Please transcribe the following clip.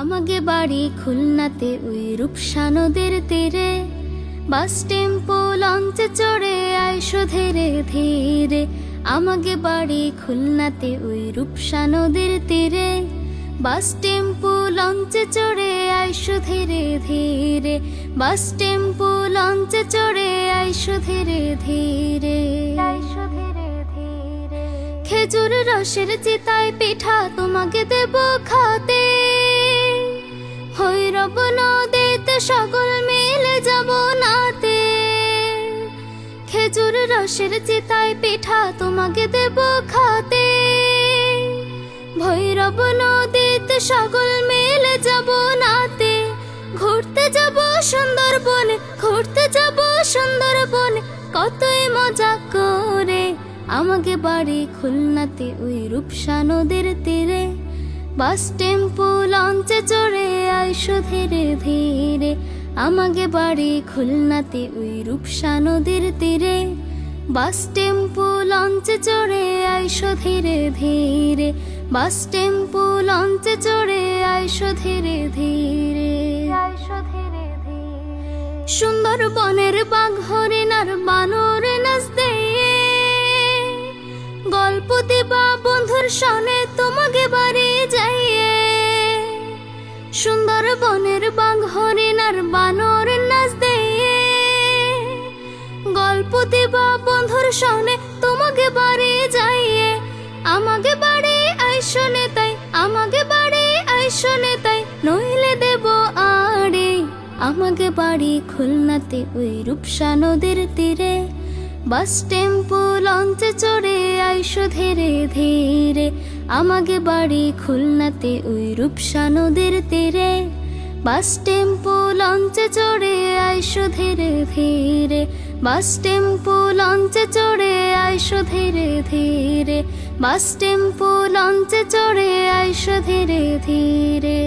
আমাকে বাড়ি খুলনাতে ওই রূপসা নদীর তীরে বাস টেম্পো লঞ্চে চড়ে আইসো ধীরে ধীরে। আমাকে বাড়ি খুলনাতে ওই রূপসা নদীর তীরে বাস টেম্পো লঞ্চে চড়ে আইসো ধীরে ধীরে। বাস টেম্পো লঞ্চে চড়ে আইসো ধীরে ধীরে। আইসো ধীরে ধীরে। খেজুর রসের চিতায় পিঠা তোমাকে দেব খাতে। রসের চিতায় পিঠা তোমাকে দেব খাতে। ভৈরব নদীতে সকল মেলে যাব নাতে। ঘুরতে যাব সুন্দরবনে, ঘুরতে যাব সুন্দরবনে, কতই মজা করে। আমাকে বাড়ি খুলনাতে ওই রূপসা নদীর তীরে। বাস টেম্পো লঞ্চে চড়ে আইসো ধীরে ধীরে। আমাকে বাড়ি খুলনাতে ওই রূপসা নদীর তীরে। বাস টেম্পো লঞ্চে চড়ে আইসো ধীরে ধীরে। বাস টেম্পো লঞ্চে চড়ে আইসো ধীরে ধীরে। আইসো ধীরে ধীরে। সুন্দরবনের বাঘ হরিণার বানর নাচ দিয়ে। গল্প দিবা বন্ধুর সনে তোমাকে বাড়ি যাইয়ে। সুন্দরবনের বাঘ হরিণার বানর নাচ দিয়ে। সনে তোমাকে বাড়ি যাইয়ে। আমাকে বাড়ি আইসনে তাই, আমাকে বাড়ি আইসনে তাই, নইলে দেব আড়ে। আমাকে বাড়ি খুলনাতে ওই রূপসা নদীর তীরে, বাস টেম্পো লঞ্চে চড়ে আইসো ধীরে ধীরে। আমাকে বাড়ি খুলনাতে ওই রূপসা নদীর তীরে, বাস টেম্পো লঞ্চে চড়ে আইসো ধীরে ধীরে। বাস টেম্পু লঞ্চে চড়ে আইসো ধীরে ধীরে। বাস টেম্পু লঞ্চে চড়ে আইসো ধীরে ধীরে।